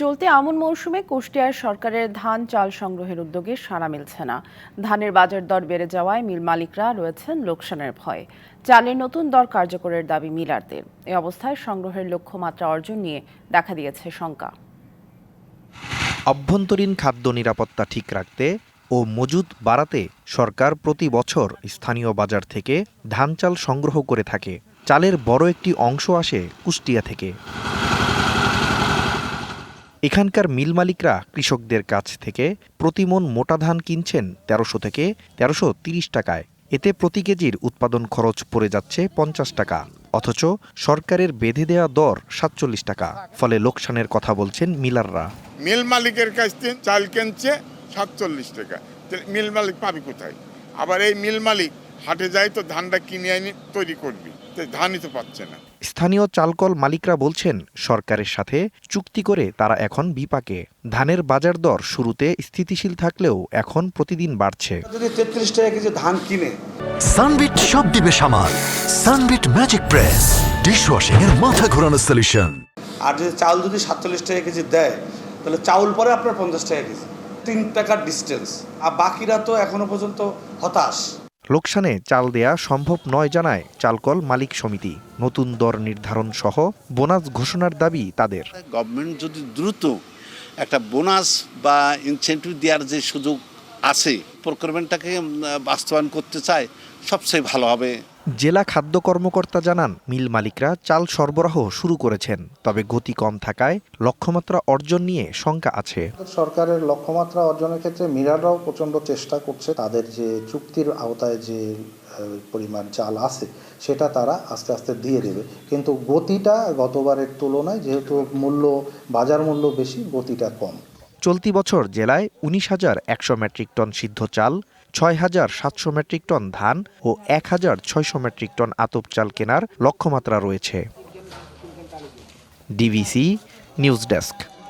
চলতি আমন মৌসুমে কুষ্টিয়ার সরকারের ধান চাল সংগ্রহের উদ্যোগে সাড়া মিলছে না। ধানের বাজার দর বেড়ে যাওয়ায় মিল মালিকরা রয়েছেন লোকসানের ভয়ে। চালের নতুন দর কার্যকরের দাবি মিলারদের। এ অবস্থায় সংগ্রহের লক্ষ্যমাত্রা অর্জন নিয়ে দেখা দিয়েছে শঙ্কা। অভ্যন্তরীণ খাদ্য নিরাপত্তা ঠিক রাখতে ও মজুদ বাড়াতে সরকার প্রতি বছর স্থানীয় বাজার থেকে ধান চাল সংগ্রহ করে থাকে। চালের বড় একটি অংশ আসে কুষ্টিয়া থেকে। এখানকার মিল মালিকরা কৃষকদের কাছ থেকে প্রতিমন মোটা ধান কিনছেন তেরোশো থেকে তেরোশো তিরিশ টাকায়। এতে প্রতি কেজির উৎপাদন খরচ পড়ে যাচ্ছে পঞ্চাশ টাকা। অথচ সরকারের বেঁধে দেওয়া দর সাতচল্লিশ টাকা। ফলে লোকসানের কথা বলছেন মিলাররা। মিল মালিকের কাছ থেকে চাল কিনছে সাতচল্লিশ টাকা। মিল মালিক পাবি কোথায়? আবার এই মিল মালিক হাটে যায় তো ধানটা কিনে আনি তৈরি করবি। তো ধানই তো পাচ্ছে না। স্থানীয় চালকল মালিকরা বলছেন সরকারের সাথে চুক্তি করে তারা এখন বিপাকে। ধানের বাজার দর শুরুতে স্থিতিশীল থাকলেও এখন প্রতিদিন বাড়ছে। যদি তেত্রিশ টাকা কেজি ধান কিনে। সানবিট সব দিবে সামাল। সানবিট ম্যাজিক প্রেস ডিশওয়াশিং এর মাথা ঘোরানো সলিউশন আর যদি চাউল যদি সাতচল্লিশ টাকা কেজি দেয় তাহলে চাউল পরে আপনার পঞ্চাশ টাকা কেজি। তিন টাকার ডিস্টেন্স আর বাকিরা তো এখনও পর্যন্ত হতাশ। লোকসানে চাল দেয়া সম্ভব নয় জানায় চালকল মালিক সমিতি। নতুন দর নির্ধারণ সহ বোনাস ঘোষণার দাবি তাদের। গভর্নমেন্ট যদি দ্রুত একটা বোনাস বা ইনসেন্টিভ দেওয়ার যে সুযোগ আছে প্রক্রমেন্টটাকে বাস্তবায়ন করতে চায়, সবচেয়ে ভালো হবে। জেলা খাদ্য কর্মকর্তা জানান মিল মালিকরা চাল সরবরাহ শুরু করেছেন তবে গতি কম থাকায় লক্ষ্যমাত্রা অর্জন নিয়ে শঙ্কা আছে। সরকারের লক্ষ্যমাত্রা অর্জনের ক্ষেত্রে মিরাররাও প্রচণ্ড চেষ্টা করছে তাদের যে চুক্তির আওতায় যে পরিমাণ চাল আছে সেটা তারা আস্তে আস্তে দিয়ে দেবে। কিন্তু গতিটা গতবারের তুলনায় যেহেতু মূল্য বাজার মূল্য বেশি গতিটা কম। চলতি বছর জেলায় উনিশ হাজার একশো মেট্রিক টন সিদ্ধ চাল ছয় হাজার সাতশো মেট্রিক টন ধান ও এক হাজার ছয়শো মেট্রিক টন আতপ চাল কেনার লক্ষ্যমাত্রা রয়েছে। DVC news desk.